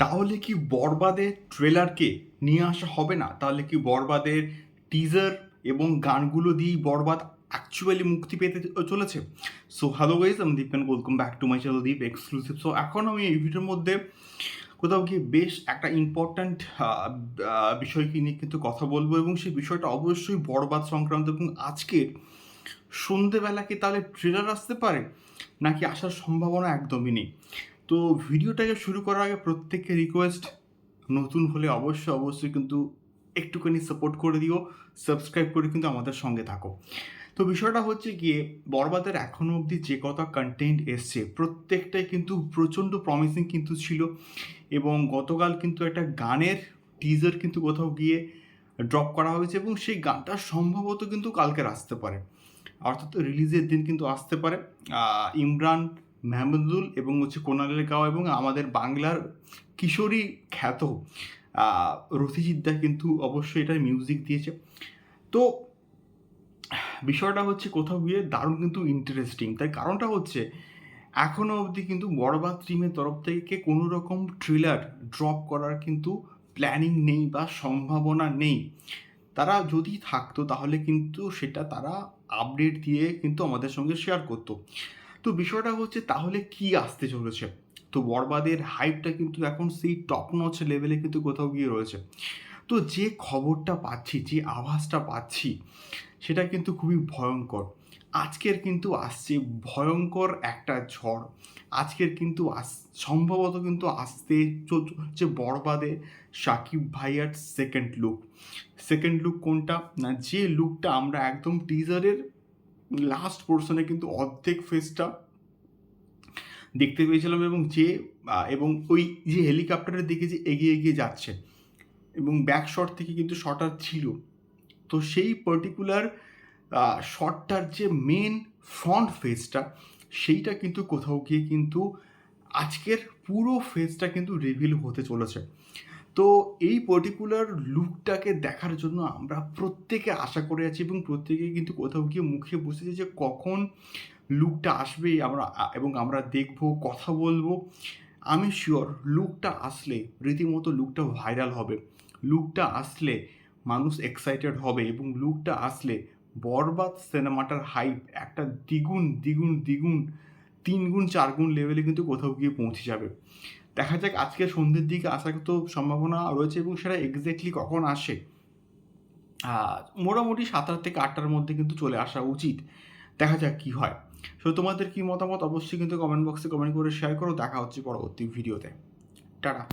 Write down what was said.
তাহলে কি বরবাদের ট্রেলারকে নিয়ে আসা হবে না? তাহলে কি বরবাদের টিজার এবং গানগুলো দিয়েই বরবাদ অ্যাকচুয়ালি মুক্তি পেতে চলেছে? সো হ্যালো গাইজ আমি Dipen welcome back to my channel Deep exclusive so এখন আমি এই ভিডিওর মধ্যে কোথাও গিয়ে বেশ একটা ইম্পর্ট্যান্ট বিষয়কে নিয়ে কিন্তু কথা বলব এবং সেই বিষয়টা অবশ্যই বরবাদ সংক্রান্ত এবং আজকের সন্ধেবেলা কি তাহলে ট্রেলার আসতে পারে? নাকি আসার সম্ভাবনা একদমই নেই? তো ভিডিওটাকে শুরু করার আগে প্রত্যেককে রিকোয়েস্ট নতুন হলে অবশ্যই অবশ্যই কিন্তু একটুখানি সাপোর্ট করে দিও সাবস্ক্রাইব করে কিন্তু আমাদের সঙ্গে থাকো। তো বিষয়টা হচ্ছে গিয়ে, বরবাদের এখনও অবধি যে কথা কন্টেন্ট এসছে, প্রত্যেকটাই কিন্তু প্রচণ্ড প্রমিসিং কিন্তু ছিল এবং গতকাল কিন্তু একটা গানের টিজার কিন্তু কোথাও গিয়ে ড্রপ করা হয়েছে এবং সেই গানটা সম্ভবত কিন্তু কালকের আসতে পারে। অর্থাৎ রিলিজের দিন কিন্তু আসতে পারে। ইমরান মেহমুদুল এবং হচ্ছে কোনালের গাওয়া এবং আমাদের বাংলার কিশোরী খ্যাত রথিজিদ্দা কিন্তু অবশ্যই এটার মিউজিক দিয়েছে। তো, বিষয়টা হচ্ছে কোথাও গিয়ে দারুণ কিন্তু ইন্টারেস্টিং তাই কারণটা হচ্ছে এখনও অবধি কিন্তু বড়বাদ টিমের তরফ থেকে কোনো রকম ট্রেলার ড্রপ করার কিন্তু প্ল্যানিং নেই বা সম্ভাবনা নেই। তারা যদি থাকতো তাহলে কিন্তু সেটা তারা আপডেট দিয়ে কিন্তু আমাদের সঙ্গে শেয়ার করতো। তো বিষয়টা হচ্ছে তাহলে কি আসতে চলেছে? তো বরবাদের হাইপটা কিন্তু এখন সেই টপ নচ লেভেলে কিন্তু কোথাও গিয়ে রয়েছে। তো যে খবরটা পাচ্ছি, যে আভাসটা পাচ্ছি, সেটা কিন্তু খুবই ভয়ঙ্কর। আজকের কিন্তু আসছে ভয়ঙ্কর একটা ঝড়। আজকের কিন্তু আস, সম্ভবত কিন্তু আসতে যে বরবাদে সাকিব ভাইয়ার সেকেন্ড লুক সেকেন্ড লুক কোনটা? না, যে লুকটা আমরা একদম টিজারের লাস্ট পোর্শনে কিন্তু অর্ধেক ফেসটা দেখতে পেয়েছিলাম এবং যে এবং ওই যে হেলিকপ্টারের দিকে যে এগিয়ে এগিয়ে যাচ্ছে এবং ব্যাক শট থেকে কিন্তু শটার ছিল। তো সেই পার্টিকুলার শটটার যে মেন ফ্রন্ট ফেসটা সেইটা কিন্তু কোথাও গিয়ে কিন্তু আজকের পুরো ফেসটা কিন্তু রিভিল হতে চলেছে। তো এই পার্টিকুলার লুকটাকে দেখার জন্য আমরা প্রত্যেকে আশা করে আছি এবং প্রত্যেকে কিন্তু কোথাও গিয়ে মুখে বসেছি যে কখন লুকটা আসবে আমরা, এবং আমরা দেখব, কথা বলব। আমি শিওর লুকটা আসলে রীতিমতো লুকটা ভাইরাল হবে। লুকটা আসলে মানুষ এক্সাইটেড হবে এবং লুকটা আসলে বরবাদ সিনেমাটার হাইপ একটা দ্বিগুণ দ্বিগুণ দ্বিগুণ তিন গুণ চার গুণ লেভেলে কিন্তু কোথাও গিয়ে পৌঁছে যাবে। দেখা যাক আজকে সন্ধ্যের দিকে আসার তো সম্ভাবনা রয়েছে এবং সেটা এক্স্যাক্টলি কখন আসে। মোটামুটি সাতটা থেকে আটটার মধ্যে কিন্তু চলে আসা উচিত। দেখা যাক কি হয়। সো তোমাদের কি মতামত? অবশ্যই কিন্তু কমেন্ট বক্সে কমেন্ট করে শেয়ার করো। দেখা হচ্ছে পরবর্তী ভিডিওতে টাটা।